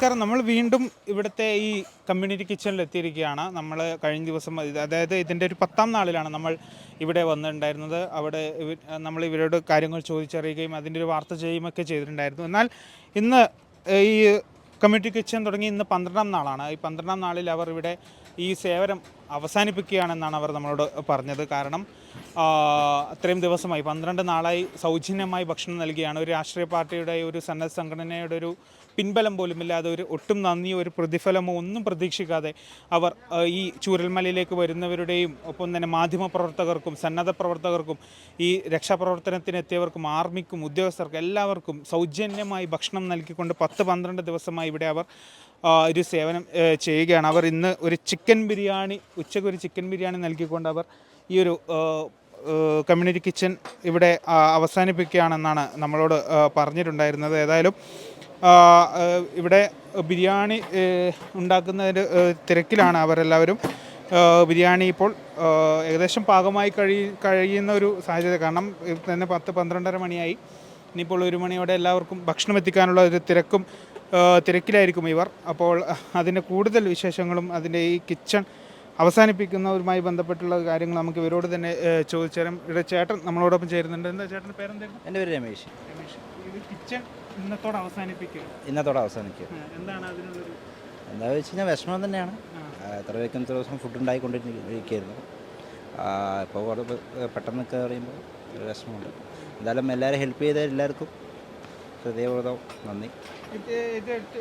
നമസ്കാരം. നമ്മൾ വീണ്ടും ഇവിടുത്തെ ഈ കമ്മ്യൂണിറ്റി കിച്ചണിൽ എത്തിയിരിക്കുകയാണ്. നമ്മൾ കഴിഞ്ഞ ദിവസം അതായത് ഇതിന്റെ ഒരു പത്താം നാളിലാണ് നമ്മൾ ഇവിടെ വന്നിട്ടുണ്ടായിരുന്നത്. അവിടെ നമ്മൾ ഇവരോട് കാര്യങ്ങൾ ചോദിച്ചറിയുകയും അതിന്റെ ഒരു വാർത്ത ചെയ്യുകയൊക്കെ ചെയ്തിട്ടുണ്ടായിരുന്നു. എന്നാൽ ഇന്ന് ഈ കമ്മ്യൂണിറ്റി കിച്ചൺ തുടങ്ങി ഇന്ന് പന്ത്രണ്ടാം നാളാണ്. ഈ പന്ത്രണ്ടാം നാളിൽ അവർ ഇവിടെ ഈ സേവനം അവസാനിപ്പിക്കുകയാണെന്നാണ് അവർ നമ്മളോട് പറഞ്ഞത്. കാരണം അത്രയും ദിവസമായി പന്ത്രണ്ട് നാളായി സൗജന്യമായി ഭക്ഷണം നൽകിയാണ്. ഒരു രാഷ്ട്രീയ പാർട്ടിയുടെ ഒരു സന്നദ്ധ സംഘടനയുടെ ഒരു പിൻബലം പോലുമില്ലാതെ ഒരു ഒട്ടും നന്ദിയോ ഒരു പ്രതിഫലമോ ഒന്നും പ്രതീക്ഷിക്കാതെ അവർ ഈ ചൂരൽമലയിലേക്ക് വരുന്നവരുടെയും ഒപ്പം തന്നെ മാധ്യമ പ്രവർത്തകർക്കും സന്നദ്ധ പ്രവർത്തകർക്കും ഈ രക്ഷാപ്രവർത്തനത്തിനെത്തിയവർക്കും ആർമിക്കും ഉദ്യോഗസ്ഥർക്കും എല്ലാവർക്കും സൗജന്യമായി ഭക്ഷണം നൽകിക്കൊണ്ട് പത്ത് പന്ത്രണ്ട് ദിവസമായി ഇവിടെ അവർ ഒരു സേവനം ചെയ്യുകയാണ്. അവർ ഇന്ന് ഒരു ചിക്കൻ ബിരിയാണി ഉച്ചയ്ക്ക് ഒരു ചിക്കൻ ബിരിയാണി നൽകിക്കൊണ്ട് അവർ ഈ ഒരു കമ്മ്യൂണിറ്റി കിച്ചൺ ഇവിടെ അവസാനിപ്പിക്കുകയാണെന്നാണ് നമ്മളോട് പറഞ്ഞിട്ടുണ്ടായിരുന്നത്. ഏതായാലും ഇവിടെ ബിരിയാണി ഉണ്ടാക്കുന്നതിന് ഉണ്ടാക്കുന്നതിന്റെ തിരക്കിലാണ് അവരെല്ലാവരും. ബിരിയാണി ഇപ്പോൾ ഏകദേശം പാകമായി കഴി കഴിയുന്ന ഒരു സാഹചര്യം. കാരണം തന്നെ പത്ത് പന്ത്രണ്ടര മണിയായി. ഇനിയിപ്പോൾ ഒരു മണിയോടെ എല്ലാവർക്കും ഭക്ഷണം എത്തിക്കാനുള്ള ഒരു തിരക്കും തിരക്കിലായിരിക്കും ഇവർ. അപ്പോൾ അതിന്റെ കൂടുതൽ വിശേഷങ്ങളും അതിന്റെ ഈ കിച്ചൺ അവസാനിപ്പിക്കുന്നതുമായി ബന്ധപ്പെട്ടുള്ള കാര്യങ്ങൾ നമുക്ക് ഇവരോട് തന്നെ ചോദിച്ചാലും. ഇവിടെ ചേട്ടൻ നമ്മളോടൊപ്പം ചേരുന്നുണ്ട്. എന്താ ചേട്ടന്റെ പേരെന്തായിരുന്നു? എന്റെ പേര് രമേശ്. രമേഷ് ഇത് കിച്ചൺ ഇന്നത്തോടെ അവസാനിപ്പിക്കുക. ഇന്നത്തോടെ അവസാനിക്കും എന്താണ് അതിനുള്ളൊരു എന്താ വെച്ച് കഴിഞ്ഞാൽ വിഷമം തന്നെയാണ്. എത്ര പേർക്കും ഇത്ര ദിവസം ഫുഡ് ഉണ്ടായിക്കൊണ്ടിരിക്കുകയായിരുന്നു. ഇപ്പോൾ കുറേ പെ- പെട്ടെന്ന് പറയുമ്പോൾ വിഷമമുണ്ട്. എന്തായാലും എല്ലാവരും ഹെൽപ്പ് ചെയ്ത എല്ലാവർക്കും ഹൃദയപൂർവം നന്ദി.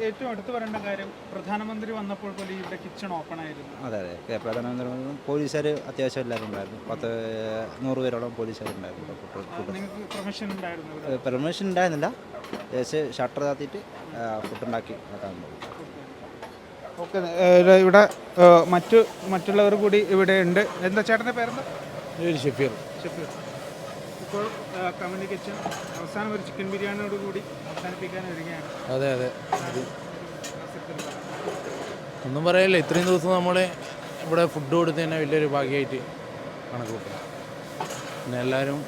ഏറ്റവും എടുത്തു പറയേണ്ട കാര്യം പ്രധാനമന്ത്രി വന്നപ്പോൾ പോലും ഇവിടെ കിച്ചൺ ഓപ്പൺ ആയിരുന്നു. അതെ അതെ. പ്രധാനമന്ത്രി പോലീസുകാർ അത്യാവശ്യം എല്ലാവരും ഉണ്ടായിരുന്നു പത്ത് നൂറ് പേരോളം പോലീസുകാരുണ്ടായിരുന്നു ഉണ്ടായിരുന്നു ഫുഡ് നിങ്ങൾക്ക് പ്രൊഫഷൻ ഉണ്ടായിരുന്നു പെർമിഷൻ ഉണ്ടായിരുന്നില്ല. ജസ്റ്റ് ഷട്ടർ താത്തിയിട്ട് ഫുഡ് ഉണ്ടാക്കി വെക്കാൻ ഓക്കെ ഇവിടെ മറ്റു മറ്റുള്ളവർ കൂടി ഇവിടെ ഉണ്ട്. എന്താ ചേട്ടന്റെ പേരെന്താ? ഷെഫീർ. ഷെഫീർ. ഇപ്പോൾ കമ്മ്യൂണിറ്റി കിച്ചൺ അവസാനം ഒരു ചിക്കൻ ബിരിയാണിയോട് കൂടി അവസാനിപ്പിക്കാൻ വരികയാണ് അതെ അതെ. ഒന്നും പറയല്ല ഇത്രയും ദിവസം നമ്മൾ ഇവിടെ ഫുഡ് കൊടുത്ത് തന്നെ വലിയൊരു ഭാഗ്യമായിട്ട് കണക്ക് കൂട്ടുന്നു പിന്നെ എല്ലാവരും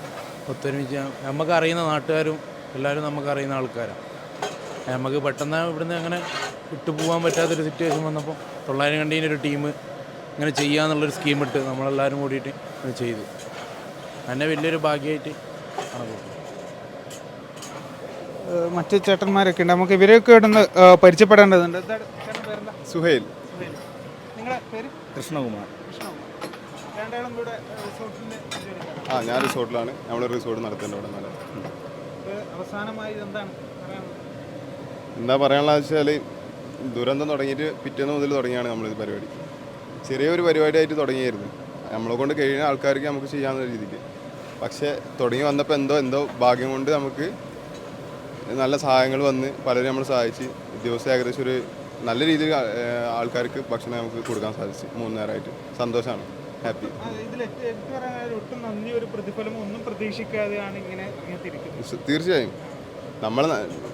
ഒത്തൊരുമിച്ച് നമുക്കറിയുന്ന നാട്ടുകാരും എല്ലാവരും നമുക്കറിയുന്ന ആൾക്കാരാണ് നമുക്ക് പെട്ടെന്ന് ഇവിടുന്ന് അങ്ങനെ വിട്ടു പോകാൻ പറ്റാത്തൊരു സിറ്റുവേഷൻ വന്നപ്പോൾ തൊള്ളായിരം കണ്ടീന്റെ ഒരു ടീം ഇങ്ങനെ ചെയ്യാന്നുള്ളൊരു സ്കീം ഇട്ട് നമ്മളെല്ലാവരും കൂടിയിട്ട് ചെയ്തു. തന്നെ വലിയൊരു ഭാഗ്യമായിട്ട് മറ്റു മറ്റ് ചേട്ടന്മാരൊക്കെ ഉണ്ട്. നമുക്ക് ഇവരെയൊക്കെ ഇവിടുന്ന് പരിചയപ്പെടേണ്ടതുണ്ട്. സുഹൈൽ. സുഹൈൽ. പേര്? കൃഷ്ണകുമാർ. ആ ഞാൻ റിസോർട്ടിലാണ്. നമ്മൾ റിസോർട്ട് നടത്തേണ്ട ഇവിടെ നല്ല. അവസാനമായി എന്താണ് എന്താ പറയാനുള്ള വെച്ചാൽ ദുരന്തം തുടങ്ങിയിട്ട് പിറ്റേന്ന് മുതൽ തുടങ്ങിയാണ് നമ്മൾ ഇത് പരിപാടി. ചെറിയൊരു പരിപാടിയായിട്ട് തുടങ്ങിയായിരുന്നു. നമ്മളെ കൊണ്ട് കഴിയുന്ന ആൾക്കാർക്ക് നമുക്ക് ചെയ്യാവുന്ന രീതിക്ക്. പക്ഷേ തുടങ്ങി വന്നപ്പോൾ എന്തോ എന്തോ ഭാഗ്യം കൊണ്ട് നമുക്ക് നല്ല സഹായങ്ങൾ വന്ന് പലരും നമ്മൾ സഹായിച്ച് ദിവസം ഏകദേശം ഒരു നല്ല രീതിയിൽ ആൾക്കാർക്ക് ഭക്ഷണം നമുക്ക് കൊടുക്കാൻ സാധിച്ചു. മൂന്ന് നേരമായിട്ട്. സന്തോഷമാണ് ഹാപ്പി. തീർച്ചയായും. നമ്മൾ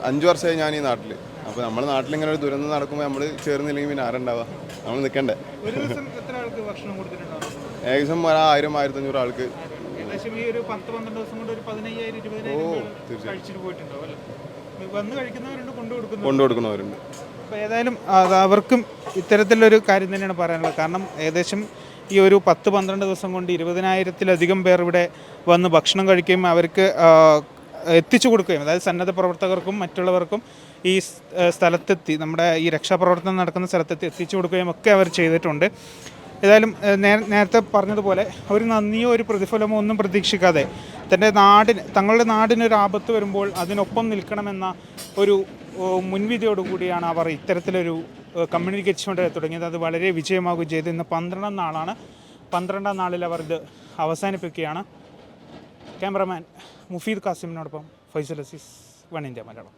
അഞ്ച് വർഷമായി ഞാൻ ഈ നാട്ടിൽ അപ്പോൾ നമ്മുടെ നാട്ടിൽ ഇങ്ങനെ ഒരു ദുരന്തം നടക്കുമ്പോൾ നമ്മൾ ചേർന്നില്ലെങ്കിൽ പിന്നെ ആരുണ്ടാവുക നമ്മൾ നിൽക്കണ്ടേ ഒരു ദിവസം എത്ര ആൾക്ക് ഭക്ഷണം കൊടുത്തിട്ടുണ്ടാവും? ഏകദേശം ഒരു ആയിരം ആയിരത്തഞ്ഞൂറ് ആൾക്ക് ഏകദേശം ഈ ഒരു പത്ത് പന്ത്രണ്ട് ദിവസം കൊണ്ട് ഒരു പതിനയ്യായിരം ഇരുപതിനായിരം ഓ, പേര് തീർച്ചയായും. കഴിച്ചിട്ട് പോയിട്ടുണ്ടാവും അല്ലേ? വന്ന് കഴിക്കുന്നവരുണ്ട് കൊണ്ടു കൊടുക്കുന്നു കൊണ്ടു കൊടുക്കുന്നവരുണ്ട്. അപ്പോൾ ഏതായാലും അത് അവർക്കും ഇത്തരത്തിലൊരു കാര്യം തന്നെയാണ് പറയാനുള്ളത്. കാരണം ഏകദേശം ഈ ഒരു പത്ത് പന്ത്രണ്ട് ദിവസം കൊണ്ട് ഇരുപതിനായിരത്തിലധികം പേർ ഇവിടെ വന്ന് ഭക്ഷണം കഴിക്കുകയും അവർക്ക് എത്തിച്ചു കൊടുക്കുകയും അതായത് സന്നദ്ധ പ്രവർത്തകർക്കും മറ്റുള്ളവർക്കും ഈ സ്ഥലത്തെത്തി നമ്മുടെ ഈ രക്ഷാപ്രവർത്തനം നടക്കുന്ന സ്ഥലത്തെത്തി എത്തിച്ചു കൊടുക്കുകയും ഒക്കെ അവർ ചെയ്തിട്ടുണ്ട്. ഏതായാലും നേരത്തെ പറഞ്ഞതുപോലെ ഒരു നന്ദിയോ ഒരു പ്രതിഫലമോ ഒന്നും പ്രതീക്ഷിക്കാതെ തന്റെ നാടിന് തങ്ങളുടെ നാടിനൊരു ആപത്ത് വരുമ്പോൾ അതിനൊപ്പം നിൽക്കണമെന്ന ഒരു മുൻവിധിയോടുകൂടിയാണ് അവർ ഇത്തരത്തിലൊരു കമ്മ്യൂണിക്കേഷൻ തുടങ്ങിയത്. അത് വളരെ വിജയമാവുകയും ചെയ്തു. ഇന്ന് പന്ത്രണ്ടാം നാളാണ്. പന്ത്രണ്ടാം നാളിൽ അവർ ഇത് അവസാനിപ്പിക്കുകയാണ്. ക്യാമറമാൻ മുഫീദ് കാസിമിനോടൊപ്പം ഫൈസൽ അസീസ് വൺ ഇന്ത്യ മലയാളം.